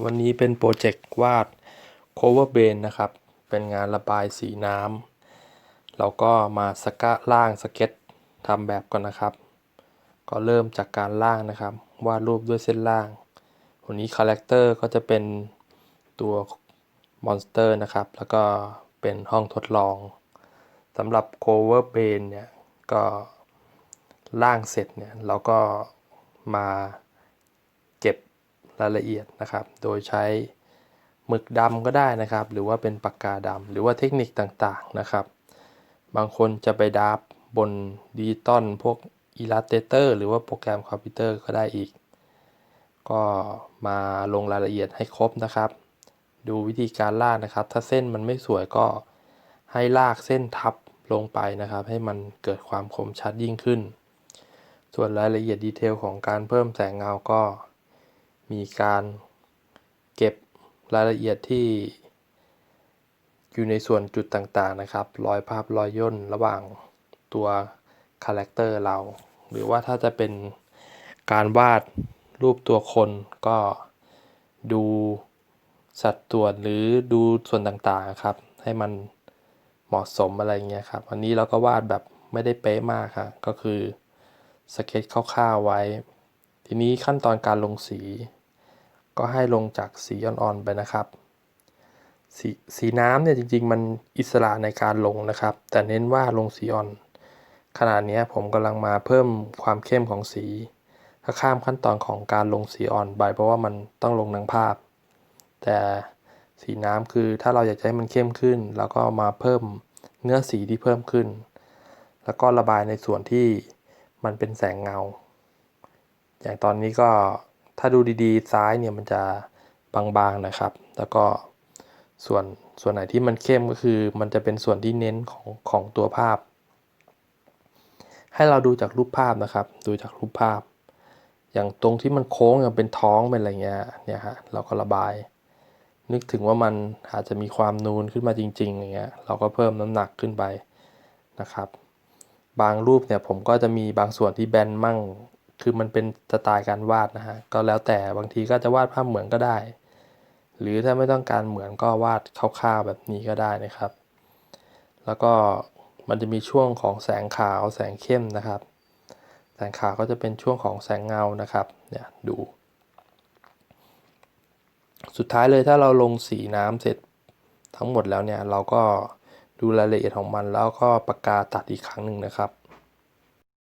วันนี้เป็นโปรเจกต์วาด cover b a n นะครับ เป็นงานระบายสีน้ำเราก็มาสกะล่างสเก็ตทำแบบก่อนนะครับ ก็เริ่มจากการล่างนะครับ วาดรูปด้วยเส้นล่าง วันนี้คาแรคเตอร์ก็จะเป็นตัวมอนสเตอร์นะครับ แล้วก็เป็นห้องทดลองสำหรับ cover b a n เนี่ย ก็ล่างเสร็จเนี่ย เราก็มา รายละเอียดนะครับ โดยใช้หมึกดำก็ได้นะครับ หรือว่าเป็นปากกาดำหรือว่าเทคนิคต่างๆนะครับ บางคนจะไปดับบนดิจิตอลพวก Illustrator หรือว่าโปรแกรมคอมพิวเตอร์ก็ได้อีก ก็มาลงรายละเอียดให้ครบนะครับ ดูวิธีการลากนะครับ ถ้าเส้นมันไม่สวยก็ให้ลากเส้นทับลงไปนะครับ ให้มันเกิดความคมชัดยิ่งขึ้น ส่วนรายละเอียดดีเทลของการเพิ่มแสงเงาก็ มีการเก็บรายละเอียดที่ อยู่ในส่วนจุดต่างๆนะครับ รอยภาพรอยย่นระหว่างตัวคาแรคเตอร์เรา หรือว่าถ้าจะเป็นการวาดรูปตัวคนก็ดูสัดส่วนหรือดูส่วนต่างๆครับ ให้มันเหมาะสมอะไรเงี้ยครับอันนี้เราก็วาดแบบไม่ได้เป๊ะมากครับก็คือสเก็ตคร่าวๆไว้ ทีนี้ขั้นตอนการลงสี ก็ให้ลงจากสีอ่อนๆไปนะครับสีสีน้ำเนี่ยจริงๆ มันอิสระในการลงนะครับ แต่เน้นว่าลงสีอ่อน ขนาดนี้ผมกำลังมาเพิ่มความเข้มของสีถ้าข้ามขั้นตอนของการลงสีอ่อนไปเพราะว่ามันต้องลงทั้งภาพ แต่สีน้ำคือถ้าเราอยากให้มันเข้มขึ้นเราก็มาเพิ่มเนื้อสีที่เพิ่มขึ้น แล้วก็ระบายในส่วนที่มันเป็นแสงเงา อย่างตอนนี้ก็ ถ้าดูดีๆซ้ายเนี่ยมันจะบางๆนะครับ แล้วก็ส่วนส่วนไหนที่มันเข้มก็คือ มันจะเป็นส่วนที่เน้นของของตัวภาพ ให้เราดูจากรูปภาพนะครับ ดูจากรูปภาพ อย่างตรงที่มันโค้งอย่างเป็นท้องเป็นอะไรเงี้ยเนี่ยฮะเราก็ระบาย นึกถึงว่ามันอาจจะมีความนูนขึ้นมาจริงๆอย่างเงี้ยเราก็เพิ่มน้ำหนักขึ้นไปนะครับ บางรูปเนี่ยผมก็จะมีบางส่วนที่แบนมั่ง คือมันเป็นสไตล์การวาดนะฮะ ก็แล้วแต่บางทีก็จะวาดภาพเหมือนก็ได้ หรือถ้าไม่ต้องการเหมือนก็วาดคร่าวๆแบบนี้ก็ได้นะครับ แล้วก็มันจะมีช่วงของแสงขาวแสงเข้มนะครับ แสงขาวก็จะเป็นช่วงของแสงเงานะครับ เนี่ยดู สุดท้ายเลยถ้าเราลงสีน้ำเสร็จทั้งหมดแล้วเนี่ยเราก็ดูรายละเอียดของมันแล้วก็ปากกาตัดอีกครั้งหนึ่งนะครับ